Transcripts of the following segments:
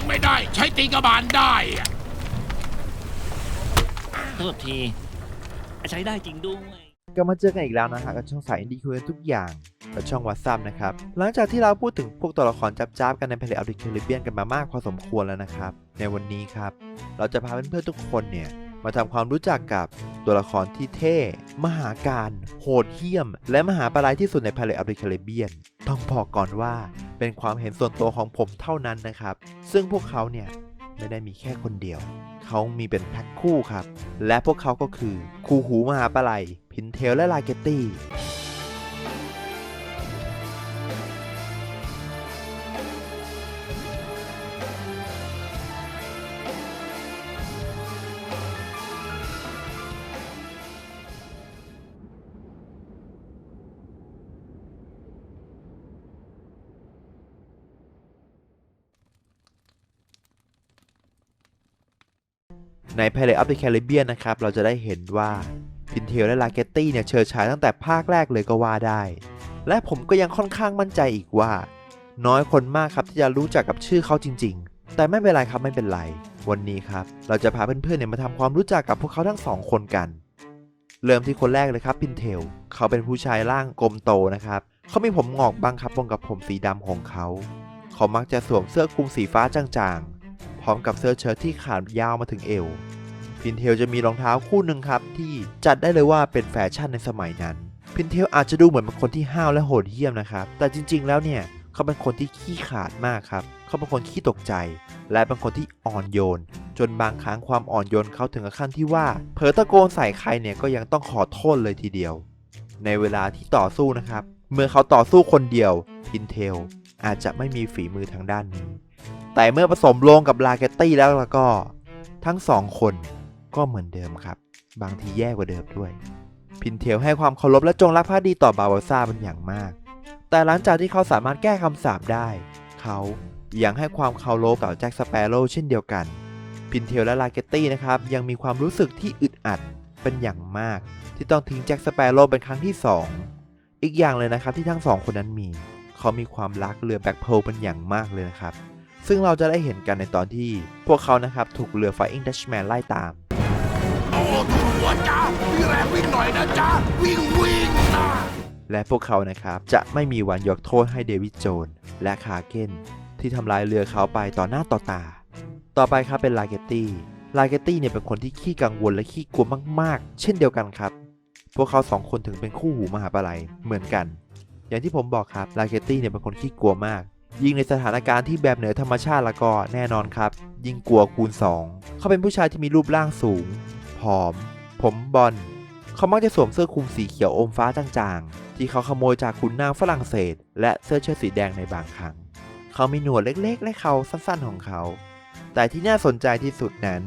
งไม่ได้ ใช้ตีกระบาลได้อะโทษที ใช้ได้จริงด้วย ก็มาเจอกันอีกแล้วนะฮะกับช่องสายอินดี้คุยกันทุกอย่างกับช่องวั s ซับนะครับ หลังจากที่เราพูดถึงพวกตัวละครจับๆกันในเพลย์ออฟดิคลิเบียนกันมามากพอสมควรแล้วนะครับ ในวันนี้ครับ เราจะพาเพื่อนๆทุกคนเนี่ย มาทำความรู้จักกับตัวละครที่เท่ มหาการ โหดเหี้ยม และมหาปลายที่สุดในเพลย์ออฟดิคลิเบียนต้องบอกก่อนว่า เป็นความเห็นส่วนตัวของผมเท่านั้นนะครับ ซึ่งพวกเขาเนี่ยไม่ได้มีแค่คนเดียว เขามีเป็นแพ็คคู่ครับ และพวกเขาก็คือ คูหูมหาปลายพินเทลและลาเกตตี้ ใน Pirate of the Caribbean นะครับ เราจะได้เห็นว่าพินเทลและลาเกตตี้เนี่ยเชิดฉายตั้งแต่ภาคแรกเลยก็ว่าได้ และผมก็ยังค่อนข้างมั่นใจอีกว่า น้อยคนมากครับที่จะรู้จักกับชื่อเขาจริง ๆ แต่ไม่เป็นไรครับไม่เป็นไร วันนี้ครับ เราจะพาเพื่อนๆเนี่ยมาทำความรู้จักกับพวกเขาทั้งสองคนกัน เริ่มที่คนแรกเลยครับพินเทลเขาเป็นผู้ชายร่างกลมโตนะครับเขามีผมงอกบางครับปนกับผมสีดำของเขา เขามักจะสวมเสื้อคลุมสีฟ้าจาง ร้อมกับเสื้อเชิ้ตที่ขายาวมาถึงเอวพินเทลจะมีรองเท้าคู่หนึ่งครับ ที่จัดได้เลยว่าเป็นแฟชั่นในสมัยนั้น พินเทลอาจจะดูเหมือนเป็นคนที่ห้าวและโหดเหี้ยมนะครับ แต่จริง ๆ แล้วเนี่ยเขาเป็นคนที่ขี้ขาดมากครับ เขาเป็นคนขี้ตกใจ และเป็นคนที่อ่อนโยน จนบางครั้งความอ่อนโยนเขาถึงขั้นที่ว่าเผลอตะโกนใส่ใครเนี่ยก็ยังต้องขอโทษเลยทีเดียว ในเวลาที่ต่อสู้นะครับ เมื่อเขาต่อสู้คนเดียวพินเทลอาจจะไม่มีฝีมือทางด้านนี้ แต่เมื่อผสมลงกับลาเกตตี้แล้วแล้วก็ทั้งสองคนก็เหมือนเดิมครับ บางทีแย่กว่าเดิมด้วย พินเทลให้ความเคารพและจงรักภักดีต่อบาบาซ่าเป็นอย่างมาก แต่หลังจากที่เขาสามารถแก้คำสาปได้ เขายังให้ความเคารพต่อแจ็คสเปโร่เช่นเดียวกัน พินเทลและลาเกตตี้นะครับยังมีความรู้สึกที่อึดอัดเป็นอย่างมาก ที่ต้องทิ้งแจ็คสเปโร่เป็นครั้งที่สองอีกอย่างเลยนะครับที่ทั้งสองคนนั้นมี เขามีความรักเรือแบ็คโพลเป็นอย่างมากเลยนะครับ ซึ่งเราจะได้เห็นกันในตอนที่พวกเขานะครับถูกเรือ Flying Dutchman ไล่ตามโอ้ทุกหัวจ้าพี่แรงวิ่งหน่อยนะจ้าวิ่งวิ่งนะและพวกเขานะครับจะไม่มีวันยกโทษให้เดวิดโจนส์และคาเกนที่ทำลายเรือเขาไปต่อหน้าต่อตา ต่อไปครับเป็นลาเกตตี้ลาเกตตี้เนี่ยเป็นคนที่ขี้กังวลและขี้กลัวมาก ๆ เช่นเดียวกันครับ พวกเขาสองคนถึงเป็นคู่หูมหาปลัยเหมือนกัน อย่างที่ผมบอกครับลาเกตตี้เนี่ยเป็นคนขี้กลัวมาก ยิ่งในสถานการณ์ที่แบบเหนือธรรมชาติแล้วก็แน่นอนครับ ยิ่งกลัวคูณ 2 เขาเป็นผู้ชายที่มีรูปร่างสูง ผอม ผมบอลเขามักจะสวมเสื้อคลุมสีเขียวอมฟ้าจางๆ ที่เขาขโมยจากขุนนางฝรั่งเศส และเสื้อเชิ้ตสีแดงในบางครั้ง เขามีหนวดเล็กๆ และเขาสั้นๆของเขา แต่ที่น่าสนใจที่สุดนั้น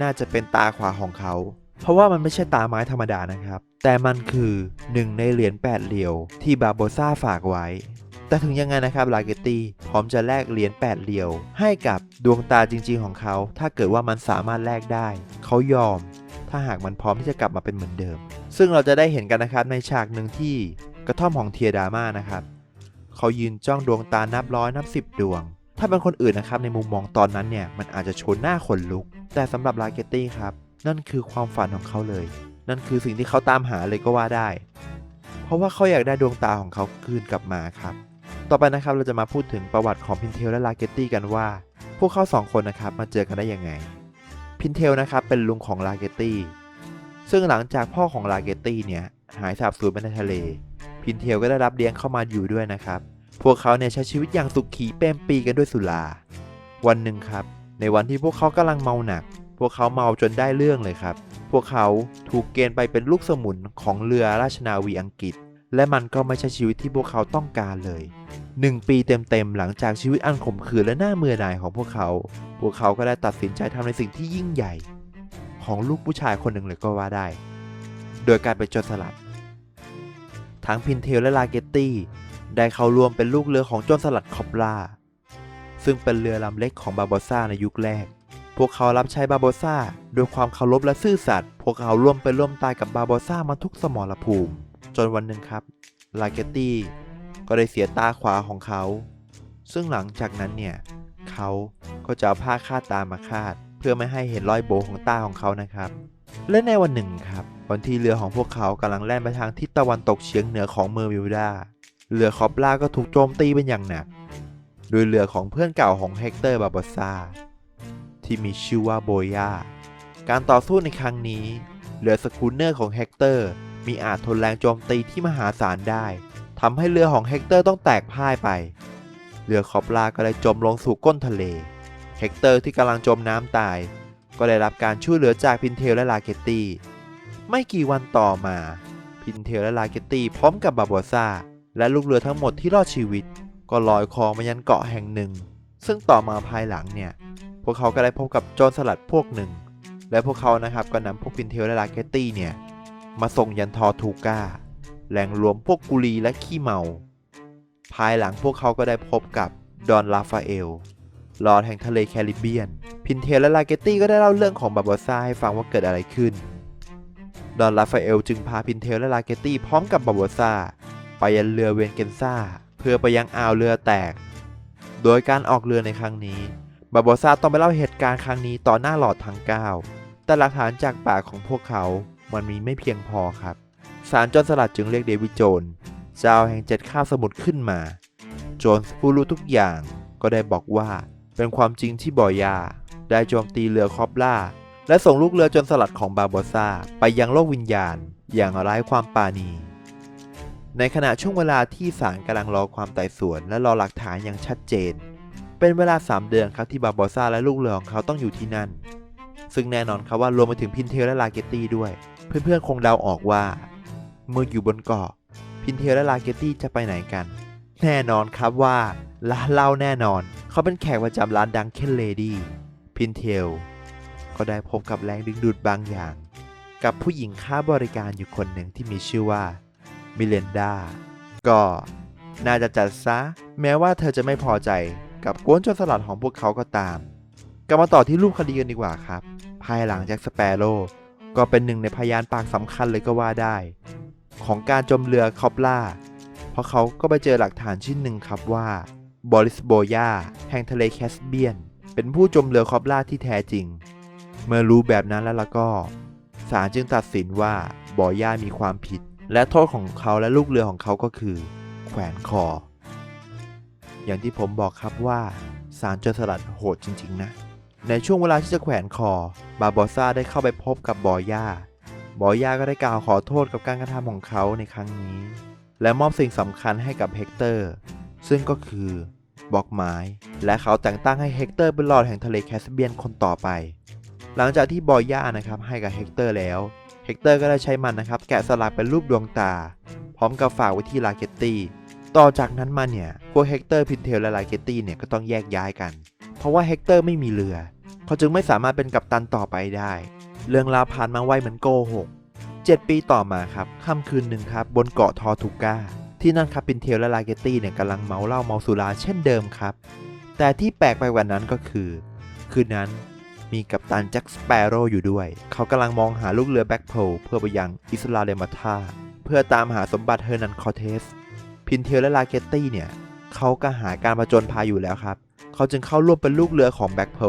น่าจะเป็นตาขวาของเขา เพราะว่ามันไม่ใช่ตาไม้ธรรมดานะครับ แต่มันคือหนึ่งในเหรียญแปดเหรียวที่บาโบซ่าฝากไว้ แต่ถึงยังไงนะครับลาเกตตี้พร้อมจะแลกเหรียญแปดเหรียว ให้กับดวงตาจริง ๆ ของเขา ถ้าเกิดว่ามันสามารถแลกได้ เขายอม ถ้าหากมันพร้อมที่จะกลับมาเป็นเหมือนเดิม ซึ่งเราจะได้เห็นกันนะครับในฉากหนึ่งที่กระท่อมของเทียดาม่านะครับเขายืนจ้องดวงตานับร้อยนับสิบดวง ถ้าเป็นคนอื่นนะครับในมุมมองตอนนั้นเนี่ยมันอาจจะชนหน้าขนลุก แต่สำหรับลาเกตตี้ครับนั่นคือความฝันของเขาเลย นั่นคือสิ่งที่เขาตามหาเลยก็ว่าได้ เพราะว่าเขาอยากได้ดวงตาของเขาคืนกลับมาครับ ต่อไปนะครับเราจะมาพูดถึงประวัติของพินเทลและลาเกตตี้กันว่า พวกเขาสองคนนะครับมาเจอกันได้ยังไง พินเทลนะครับเป็นลุงของลาเกตตี้ซึ่งหลังจากพ่อของลาเกตตี้เนี่ยหายสาบสูญไปในทะเล พินเทลก็ได้รับเลี้ยงเข้ามาอยู่ด้วยนะครับ พวกเขาเนี่ยใช้ชีวิตอย่างสุขีเปรมปีกันด้วยสุรา วันหนึ่งครับ ในวันที่พวกเขากำลังเมาหนัก พวกเขาเมาจนได้เรื่องเลยครับ พวกเขาถูกเกณฑ์ไปเป็นลูกสมุนของเรือราชนาวีอังกฤษ และมันก็ไม่ใช่ชีวิตที่พวกเขาต้องการเลยหนึ่งปีเต็มๆหลังจากชีวิตอันขมขื่นและน่าเมื่อหน่ายของพวกเขา พวกเขาก็ได้ตัดสินใจทำในสิ่งที่ยิ่งใหญ่ ของลูกผู้ชายคนหนึ่งเลยก็ว่าได้ โดยการไปนโจรสลัด ทั้งพินเทลและลาเกตตี้ได้เข้าร่วมเป็นลูกเรือของโจรสลัดคอปลาซึ่งเป็นเรือลำเล็กของบาโบซ่าในยุคแรก พวกเขารับใช้บาโบซ่าด้วยความเคารพและซื่อสัตย์ พวกเขาร่วมเป็นร่วมตายกับบาโบซ่ามาทุกสมรภูมิ จนวันหนึ่งครับลาเกตตี้ก็ได้เสียตาขวาของเขา ซึ่งหลังจากนั้นเนี่ยเขาก็จะเอาผ้าคาดตามาคาด เพื่อไม่ให้เห็นรอยโบของตาของเขานะครับ และในวันหนึ่งครับวันที่เรือของพวกเขากำลังแล่นไปทางทิศตะวันตกเฉียงเหนือของเมอร์วิลดาเรือคอปลาก็ถูกโจมตีเป็นอย่างหนัก โดยเรือของเพื่อนเก่าของเฮกเตอร์บาบาซาที่มีชื่อว่าโบยาการต่อสู้ในครั้งนี้เรือสกูเนอร์ของเฮกเตอร์ มีอาจทนแรงโจมตีที่มหาศาลได้ทำให้เรือของเฮกเตอร์ต้องแตกพ่ายไป เรือคอปลาก็เลยจมลงสู่ก้นทะเล เฮกเตอร์ที่กำลังจมน้ำตาย ก็ได้รับการช่วยเหลือจากพินเทลและลาเกตตี้ ไม่กี่วันต่อมา พินเทลและลาเกตตี้พร้อมกับบาโบซาและลูกเรือทั้งหมดที่รอดชีวิต ก็ลอยคอมายันเกาะแห่งหนึ่ง ซึ่งต่อมาภายหลังเนี่ย พวกเขาก็ได้พบกับโจรสลัดพวกหนึ่ง และพวกเขานะครับก็นำพวกพินเทลและลาเกตตี้เนี่ย มาส่งยันทอทูกาแหล่งรวมพวกกุลีและขี้เมา ภายหลังพวกเขาก็ได้พบกับดอนลาฟาเอลลอร์ดแห่งทะเลแคริบเบียน พินเทลและลาเกตตี้ก็ได้เล่าเรื่องของบาบาซาให้ฟังว่าเกิดอะไรขึ้น ดอนลาฟาเอลจึงพาพินเทลและลาเกตตี้พร้อมกับบาบาซาไปยังเรือเวนเกนซาเพื่อไปยังอ่าวเรือแตก โดยการออกเรือในครั้งนี้ บาบาซาต้องไปเล่าเหตุการณ์ครั้งนี้ต่อหน้าหลอดทั้ง9แต่หลักฐานจากปากของพวกเขา มันมีไม่เพียงพอครับศาลโจรสลัดจึงเรียกเดวิดโจนเจ้าแห่งเจ็ดข้าวสมุทรขึ้นมา โจนผู้รู้ทุกอย่างก็ได้บอกว่า เป็นความจริงที่บอยา ได้โจมตีเรือคอปล่า และส่งลูกเรือจนสลัดของบาโบซาไปยังโลกวิญญาณ อย่างไร้ความปราณี ในขณะช่วงเวลาที่ศาลกำลังรอความไต่สวนและรอหลักฐานอย่างชัดเจน เป็นเวลา 3 เดือนครับที่บาโบซาและลูกเรือของเขาต้องอยู่ที่นั่น ซึ่งแน่นอนครับว่ารวมไปถึงพินเทลและลาเกตตี้ด้วย เพื่อนๆคงเดาออกว่า เมื่ออยู่บนเกาะ พินเทลและลาเกตตี้จะไปไหนกัน แน่นอนครับว่าร้านเหล้าแน่นอน เขาเป็นแขกประจำร้านดังเคนเลดี้พินเทลก็ได้พบกับแรงดึงดูดบางอย่าง กับผู้หญิงค้าบริการอยู่คนหนึ่งที่มีชื่อว่า มิเลนดา ก็น่าจะจัดซะ แม้ว่าเธอจะไม่พอใจกับกวนจรสลัดของพวกเขาก็ตาม กลับมาต่อที่รูปคดีกันดีกว่าครับ ภายหลังจากสเปโร่ ก็เป็นหนึ่งในพยานปากสำคัญเลยก็ว่าได้ ของการจมเรือคอปล่า เพราะเขาก็ไปเจอหลักฐานชิ้นหนึ่งครับว่าบอริสโบยาแห่งทะเลแคสเบียน เป็นผู้จมเรือคอปล่าที่แท้จริง เมื่อรู้แบบนั้นแล้วล่ะก็ศาลจึงตัดสินว่าบอย่ามีความผิด และโทษของเขาและลูกเรือของเขาก็คือ แขวนคอ อย่างที่ผมบอกครับว่าศาลโจรสลัดโหดจริง ๆ นะ ในช่วงเวลาที่จะแขวนคอ บาบอซ่าได้เข้าไปพบกับบอย่า บอย่าก็ได้กล่าวขอโทษกับการกระทำของเขาในครั้งนี้ และมอบสิ่งสำคัญให้กับเฮกเตอร์ ซึ่งก็คือบอกไม้ และเขาแต่งตั้งให้เฮกเตอร์เป็นลอร์ดแห่งทะเลแคสเบียนคนต่อไป หลังจากที่บอย่านะครับให้กับเฮกเตอร์แล้ว เฮกเตอร์ก็ได้ใช้มันนะครับแกะสลักเป็นรูปดวงตา พร้อมกับฝากไว้ที่ลาเกตตี้ ต่อจากนั้นมาเนี่ยพวกเฮกเตอร์พินเทลและลาเกตตี้เนี่ยก็ต้องแยกย้ายกัน ราะว่าเฮกเตอร์ไม่มีเรือ เขาจึงไม่สามารถเป็นกัปตันต่อไปได้ เรื่องราวผ่านมาไวเหมือนโกหก7ปีต่อมาครับค่ำคืนหนึ่งครับบนเกาะทอทูก้า ที่นั่นครับปินเทลและลาเกตตี้เนี่ยกำลังเมาเหล้าเมาสุราเช่นเดิมครับ แต่ที่แปลกไปกว่านั้นก็คือ คืนนั้นมีกัปตันแจ็คสเปโร่อยู่ด้วย เขากำลังมองหาลูกเรือแบ็คโพลเพื่อไปยังอิสลาเดมาธาเพื่อตามหาสมบัติเฮอร์นันคอเทส พินเทลและลาเกตตี้เนี่ยเขาก็หาการประจนภัยอยู่แล้วครับ เขาจึงเข้าร่วมเป็นลูกเรือของแบ็คโพล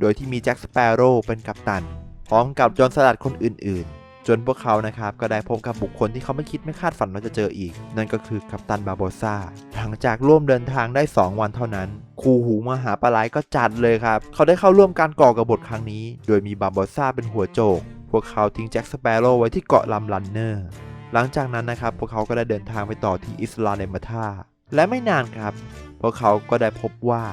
โดยที่มีแจ็คสเปโร่เป็นกัปตัน พร้อมกับโจรสลัดคนอื่นๆ จนพวกเขานะครับก็ได้พบกับบุคคลที่เขาไม่คิดไม่คาดฝันว่าจะเจออีก นั่นก็คือกัปตันบาโบซาหลังจากร่วมเดินทางได้ 2 วันเท่านั้น คูหูมหาปลาไหลก็จัดเลยครับ เขาได้เข้าร่วมการก่อกระบฏครั้งนี้ โดยมีบาโบซาเป็นหัวโจก พวกเขาทิ้งแจ็คสเปโร่ไว้ที่เกาะลำลันเนอร์ หลังจากนั้นนะครับพวกเขาก็ได้เดินทางไปต่อที่อิสลาเดมาธาและไม่นานครับ พวกเขาก็ได้พบว่า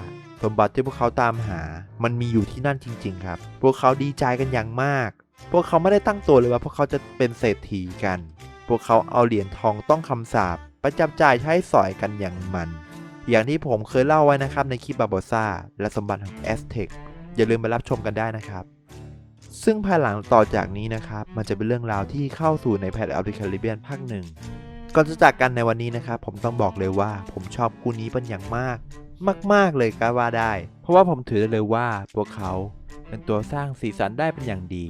สมบัติที่พวกเขาตามหา มันมีอยู่ที่นั่นจริง ๆ ครับ พวกเขาดีใจกันอย่างมาก พวกเขาไม่ได้ตั้งตัวเลยว่าพวกเขาจะเป็นเศรษฐีกัน พวกเขาเอาเหรียญทองต้องคำสาปไปจับจ่ายใช้สอยกันอย่างมัน อย่างที่ผมเคยเล่าไว้นะครับในคลิปบาโบซาและสมบัติของแอสเทคอย่าลืมไปรับชมกันได้นะครับ ซึ่งภายหลังต่อจากนี้นะครับ มันจะเป็นเรื่องราวที่เข้าสู่ในแพทอัลติคาริเบียนภาคหนึ่ง ก่อนจะจากกันในวันนี้นะครับผมต้องบอกเลยว่าผมชอบคู่นี้เป็นอย่างมาก มาก ๆ เลยก็ว่าได้ เพราะว่าผมถือได้เลยว่าพวกเขาเป็นตัวสร้างสีสันได้เป็นอย่างดี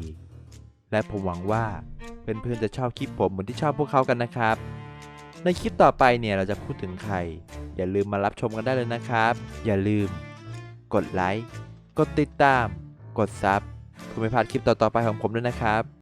และผมหวังว่าเพื่อนๆจะชอบคลิปผมเหมือนที่ชอบพวกเขากันนะครับ ในคลิปต่อไปเนี่ยเราจะพูดถึงใคร อย่าลืมมารับชมกันได้เลยนะครับ อย่าลืม กดไลค์กดติดตาม กดซับเพื่อไม่พลาดคลิปต่อๆไปของผมด้วยนะครับ